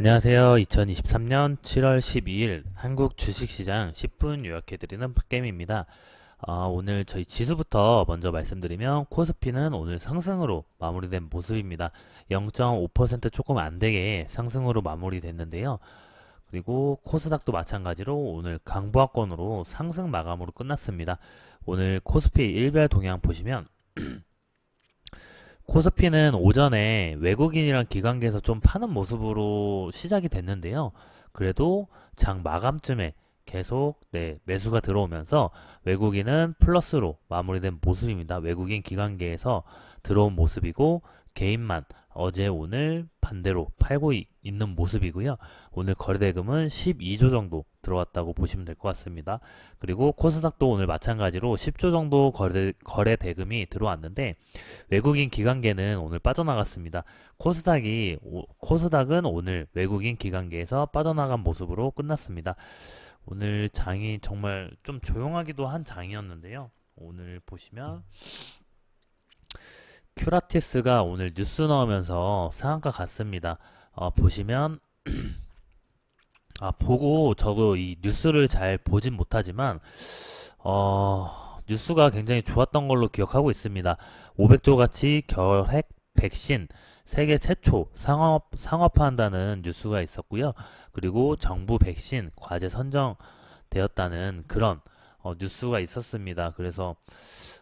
안녕하세요. 2023년 7월 12일 한국 주식시장 10분 요약해드리는 팟게임입니다. 어, 오늘 저희 지수부터 먼저 말씀드리면 코스피는 오늘 상승으로 마무리된 모습입니다. 0.5% 조금 안 되게 상승으로 마무리됐는데요. 그리고 코스닥도 마찬가지로 오늘 강보합권으로 상승 마감으로 끝났습니다. 오늘 코스피 일별 동향 보시면 코스피는 오전에 외국인이랑 기관계에서 좀 파는 모습으로 시작이 됐는데요. 그래도 장 마감쯤에 계속 네, 매수가 들어오면서 외국인은 플러스로 마무리된 모습입니다. 외국인 기관계에서 들어온 모습이고 개인만 어제 오늘 반대로 팔고 이- 있는 모습이고요. 오늘 거래대금은 12조 정도 들어왔다고 보시면 될 것 같습니다. 그리고 코스닥도 오늘 마찬가지로 10조 정도 거래, 거래 대금이 들어왔는데 외국인 기관계는 오늘 빠져나갔습니다. 코스닥이 오- 코스닥은 오늘 외국인 기관계에서 빠져나간 모습으로 끝났습니다. 오늘 장이 정말 좀 조용하기도 한 장이었는데요. 오늘 보시면 큐라티스가 오늘 뉴스 나오면서 상한가 갔습니다. 어, 보시면 아 보고 저도 이 뉴스를 잘 보진 못하지만 어, 뉴스가 굉장히 좋았던 걸로 기억하고 있습니다. 500조 가치 결핵 백신 세계 최초 상업, 상업화한다는 뉴스가 있었고요. 그리고 정부 백신 과제 선정되었다는 그런 어, 뉴스가 있었습니다. 그래서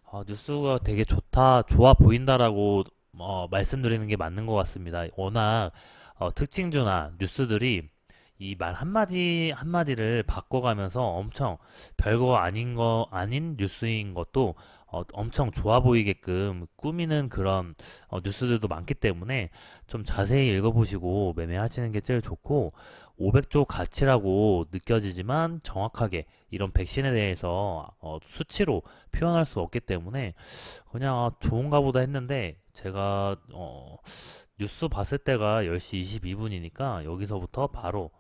어, 뉴스가 되게 좋다, 좋아 보인다라고 어, 말씀드리는 게 맞는 것 같습니다. 워낙 어, 특징주나 뉴스들이 이 말 한마디 한마디를 바꿔가면서 엄청 별거 아닌 거 아닌 뉴스인 것도 어, 엄청 좋아 보이게끔 꾸미는 그런 어, 뉴스들도 많기 때문에 좀 자세히 읽어보시고 매매하시는 게 제일 좋고 500조 가치라고 느껴지지만 정확하게 이런 백신에 대해서 어, 수치로 표현할 수 없기 때문에 그냥 아, 좋은가 보다 했는데 제가 어, 뉴스 봤을 때가 10시 22분이니까 여기서부터 바로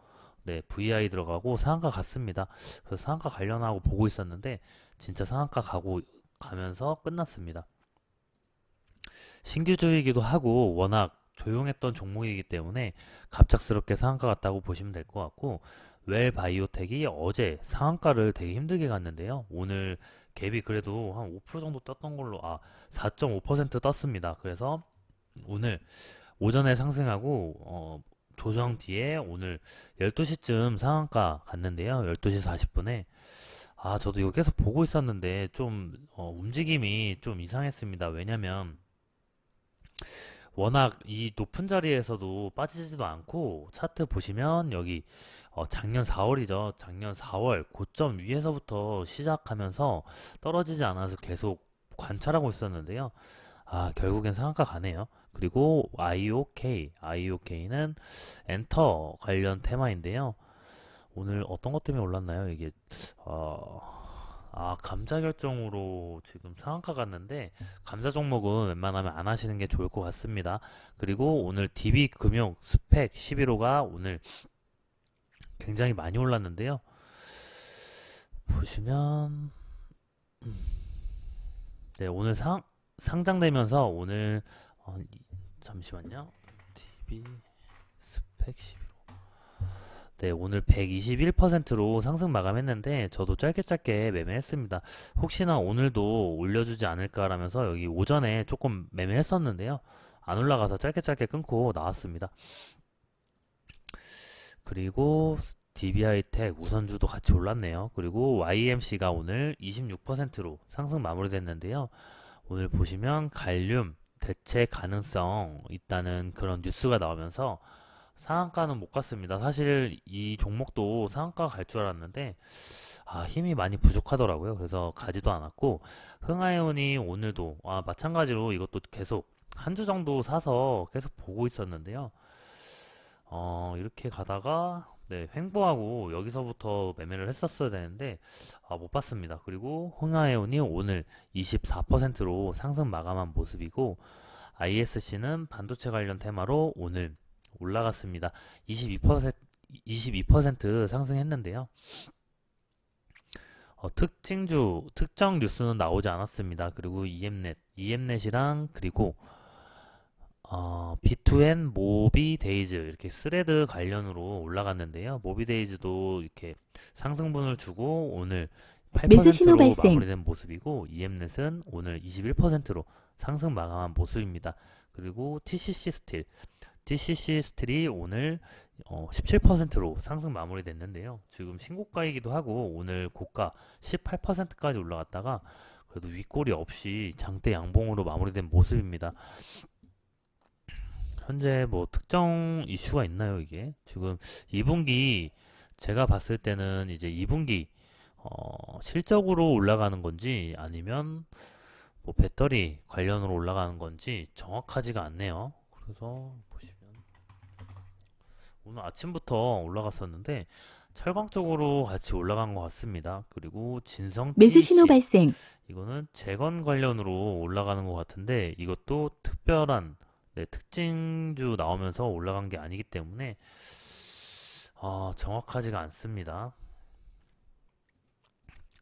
네, VI 들어가고 상한가 갔습니다. 그래서 상한가 관련하고 보고 있었는데 진짜 상한가 가고 가면서 끝났습니다. 신규주이기도 하고 워낙 조용했던 종목이기 때문에 갑작스럽게 상한가 갔다고 보시면 될 것 같고 웰 바이오텍이 어제 상한가를 되게 힘들게 갔는데요. 오늘 갭이 그래도 한 5% 정도 떴던 걸로 아 4.5% 떴습니다. 그래서 오늘 오전에 상승하고 어, 조정 뒤에 오늘 12시쯤 상한가 갔는데요. 12시 40분에 아 저도 이거 계속 보고 있었는데 좀 어, 움직임이 좀 이상했습니다. 왜냐면 워낙 이 높은 자리에서도 빠지지도 않고 차트 보시면 여기 어, 작년 4월이죠. 작년 4월 고점 위에서부터 시작하면서 떨어지지 않아서 계속 관찰하고 있었는데요. 아, 결국엔 상한가 가네요. 그리고 IOK, IOK는 엔터 관련 테마인데요. 오늘 어떤 것 때문에 올랐나요? 이게 어, 아, 감자 결정으로 지금 상한가 갔는데 감자 종목은 웬만하면 안 하시는 게 좋을 것 같습니다. 그리고 오늘 DB 금융 스펙 11호가 오늘 굉장히 많이 올랐는데요. 보시면 네, 오늘 상 상장되면서 오늘 어, 이- 잠시만요. DB 스펙 11호 네, 오늘 121%로 상승 마감했는데 저도 짧게 짧게 매매했습니다. 혹시나 오늘도 올려주지 않을까라면서 여기 오전에 조금 매매했었는데요. 안 올라가서 짧게 짧게 끊고 나왔습니다. 그리고 DB하이텍 우선주도 같이 올랐네요. 그리고 YMC가 오늘 26%로 상승 마무리됐는데요. 오늘 보시면 갈륨 대체 가능성 있다는 그런 뉴스가 나오면서 상한가는 못 갔습니다. 사실 이 종목도 상한가 갈 줄 알았는데 아, 힘이 많이 부족하더라고요. 그래서 가지도 않았고 흥하이온이 오늘도 아, 마찬가지로 이것도 계속 한 주 정도 사서 계속 보고 있었는데요. 어, 이렇게 가다가 네, 횡보하고 여기서부터 매매를 했었어야 되는데 아, 못 봤습니다. 그리고 흥하이온이 오늘 24%로 상승 마감한 모습이고 ISC는 반도체 관련 테마로 오늘 올라갔습니다. 22% 22% 상승했는데요. 어, 특징주, 특정 뉴스는 나오지 않았습니다. 그리고 EM넷, EM넷이랑 그리고 어, B2N 모비 데이즈 이렇게 스레드 관련으로 올라갔는데요. 모비 데이즈도 이렇게 상승분을 주고 오늘 매수 신호 8%로 발생. 마무리된 모습이고 EM넷은 오늘 21%로 상승 마감한 모습입니다. 그리고 TCC 스틸 TCC 스틸이 오늘 어, 17%로 상승 마무리됐는데요. 지금 신고가이기도 하고 오늘 고가 18%까지 올라갔다가 그래도 윗골이 없이 장대 양봉으로 마무리된 모습입니다. 현재 뭐 특정 이슈가 있나요, 이게? 지금 2분기 제가 봤을 때는 이제 2분기 어, 실적으로 올라가는 건지 아니면 뭐 배터리 관련으로 올라가는 건지 정확하지가 않네요. 그래서 보시면 오늘 아침부터 올라갔었는데 철강 쪽으로 같이 올라간 것 같습니다. 그리고 진성 매수 신호 발생. 이거는 재건 관련으로 올라가는 것 같은데 이것도 특별한 네, 특징주 나오면서 올라간 게 아니기 때문에 어, 정확하지가 않습니다.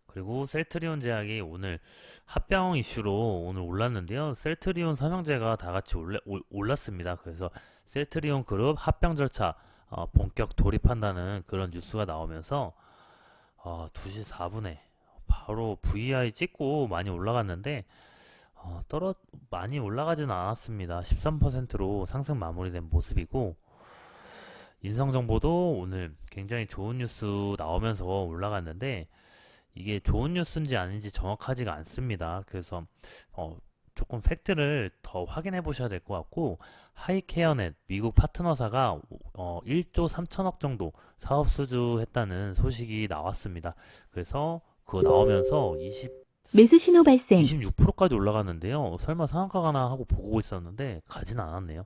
그리고 셀트리온 제약이 오늘 합병 이슈로 오늘 올랐는데요. 셀트리온 삼형제가 다 같이 올라, 올- 올랐습니다. 그래서 셀트리온 그룹 합병 절차 어, 본격 돌입한다는 그런 뉴스가 나오면서 어, 2시 4분에 바로 VI 찍고 많이 올라갔는데 어, 떨어 많이 올라가진 않았습니다. 13%로 상승 마무리된 모습이고 인성정보도 오늘 굉장히 좋은 뉴스 나오면서 올라갔는데 이게 좋은 뉴스인지 아닌지 정확하지가 않습니다. 그래서 어, 조금 팩트를 더 확인해 보셔야 될 것 같고 하이케어넷 미국 파트너사가 어, 1조 3천억 정도 사업 수주했다는 소식이 나왔습니다. 그래서 그거 나오면서 20 매수 신호 발생. 26%까지 올라갔는데요. 설마 상한가 가나 하고 보고 있었는데 가진 않았네요.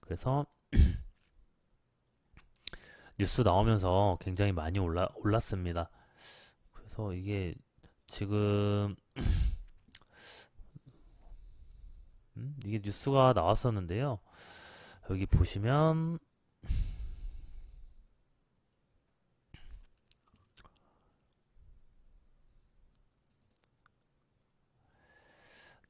그래서 뉴스 나오면서 굉장히 많이 올라 올랐습니다. 그래서 이게 지금 음, 이게 뉴스가 나왔었는데요. 여기 보시면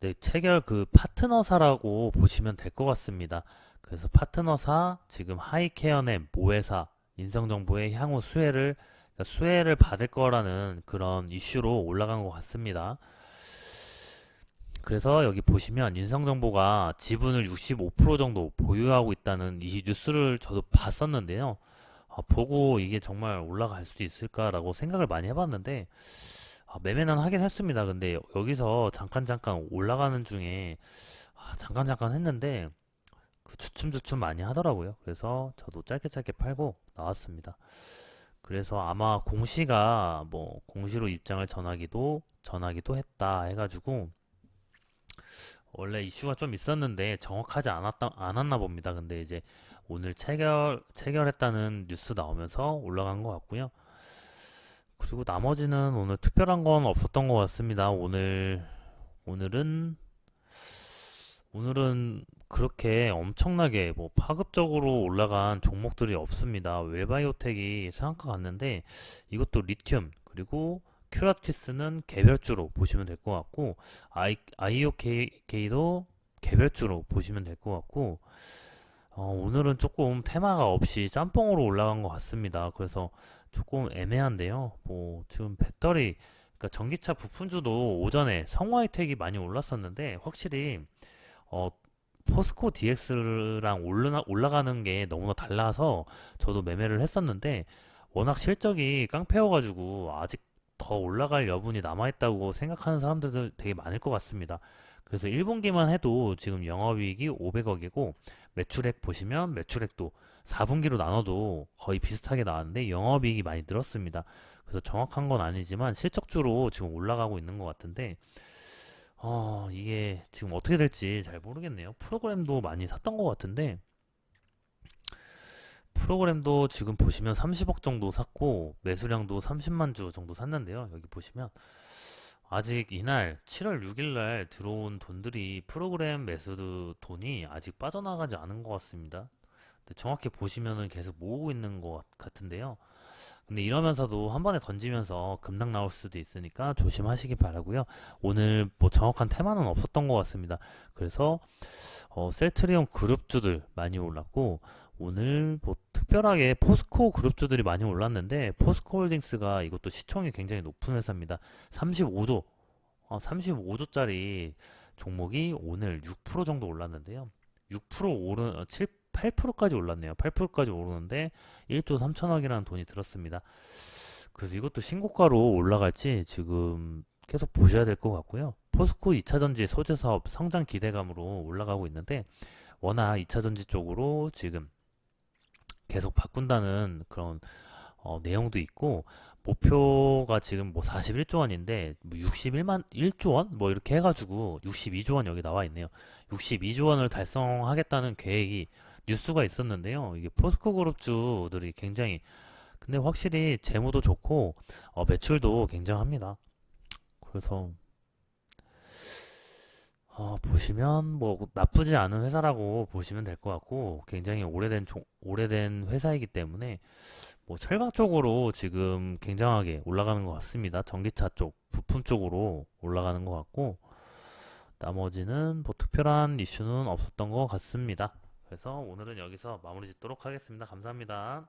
네, 체결 그 파트너사라고 보시면 될 것 같습니다. 그래서 파트너사 지금 하이케어넷 모회사 인성정보의 향후 수혜를 그러니까 수혜를 받을 거라는 그런 이슈로 올라간 것 같습니다. 그래서 여기 보시면 인성정보가 지분을 65% 정도 보유하고 있다는 이 뉴스를 저도 봤었는데요. 아, 보고 이게 정말 올라갈 수 있을까라고 생각을 많이 해봤는데 아, 매매는 하긴 했습니다. 근데 여- 여기서 잠깐 잠깐 올라가는 중에 아, 잠깐 잠깐 했는데 그 주춤주춤 많이 하더라고요. 그래서 저도 짧게 짧게 팔고 나왔습니다. 그래서 아마 공시가 뭐 공시로 입장을 전하기도 전하기도 했다 해가지고 원래 이슈가 좀 있었는데 정확하지 않았다 않았나 봅니다. 근데 이제 오늘 체결 체결했다는 뉴스 나오면서 올라간 것 같고요. 그리고 나머지는 오늘 특별한 건 없었던 것 같습니다. 오늘 오늘은 오늘은 그렇게 엄청나게 뭐 파급적으로 올라간 종목들이 없습니다. 웰바이오텍이 상한가 갔는데 이것도 리튬 그리고 큐라티스는 개별주로 보시면 될 것 같고 아이, 아이오케이도 개별주로 보시면 될 것 같고 어, 오늘은 조금 테마가 없이 짬뽕으로 올라간 것 같습니다. 그래서 조금 애매한데요. 뭐 지금 배터리 그러니까 전기차 부품주도 오전에 성화이텍이 많이 올랐었는데 확실히 어, 포스코 DX랑 올라, 올라가는 게 너무나 달라서 저도 매매를 했었는데 워낙 실적이 깡패여가지고 아직 더 올라갈 여분이 남아있다고 생각하는 사람들도 되게 많을 것 같습니다. 그래서 1분기만 해도 지금 영업이익이 500억이고 매출액 보시면 매출액도 4분기로 나눠도 거의 비슷하게 나왔는데 영업이익이 많이 늘었습니다. 그래서 정확한 건 아니지만 실적주로 지금 올라가고 있는 것 같은데 어, 이게 지금 어떻게 될지 잘 모르겠네요. 프로그램도 많이 샀던 것 같은데 프로그램도 지금 보시면 30억 정도 샀고 매수량도 30만 주 정도 샀는데요. 여기 보시면 아직 이날 7월 6일 날 들어온 돈들이 프로그램 매수 돈이 아직 빠져나가지 않은 것 같습니다. 정확히 보시면은 계속 모으고 있는 것 같- 같은데요. 근데 이러면서도 한 번에 던지면서 급락 나올 수도 있으니까 조심하시기 바라고요. 오늘 뭐 정확한 테마는 없었던 것 같습니다. 그래서 어, 셀트리온 그룹주들 많이 올랐고 오늘 뭐 특별하게 포스코 그룹주들이 많이 올랐는데 포스코 홀딩스가 이것도 시총이 굉장히 높은 회사입니다. 35조, 어, 35조짜리 종목이 오늘 6% 정도 올랐는데요. 6% 오른, 어, 7, 8%까지 올랐네요. 8%까지 오르는데 1조 3천억이라는 돈이 들었습니다. 그래서 이것도 신고가로 올라갈지 지금 계속 보셔야 될 것 같고요. 포스코 2차전지 소재 사업 성장 기대감으로 올라가고 있는데 워낙 2차전지 쪽으로 지금 계속 바꾼다는 그런 어, 내용도 있고 목표가 지금 뭐 41조 원인데 뭐 61만 1조 원 뭐 이렇게 해가지고 62조 원 여기 나와 있네요. 62조 원을 달성하겠다는 계획이 뉴스가 있었는데요. 이게 포스코 그룹주들이 굉장히 근데 확실히 재무도 좋고 어, 매출도 굉장합니다. 그래서 어, 보시면 뭐 나쁘지 않은 회사라고 보시면 될 것 같고 굉장히 오래된 종- 오래된 회사이기 때문에 뭐 철강 쪽으로 지금 굉장하게 올라가는 것 같습니다. 전기차 쪽 부품 쪽으로 올라가는 것 같고 나머지는 뭐 특별한 이슈는 없었던 것 같습니다. 그래서 오늘은 여기서 마무리 짓도록 하겠습니다. 감사합니다.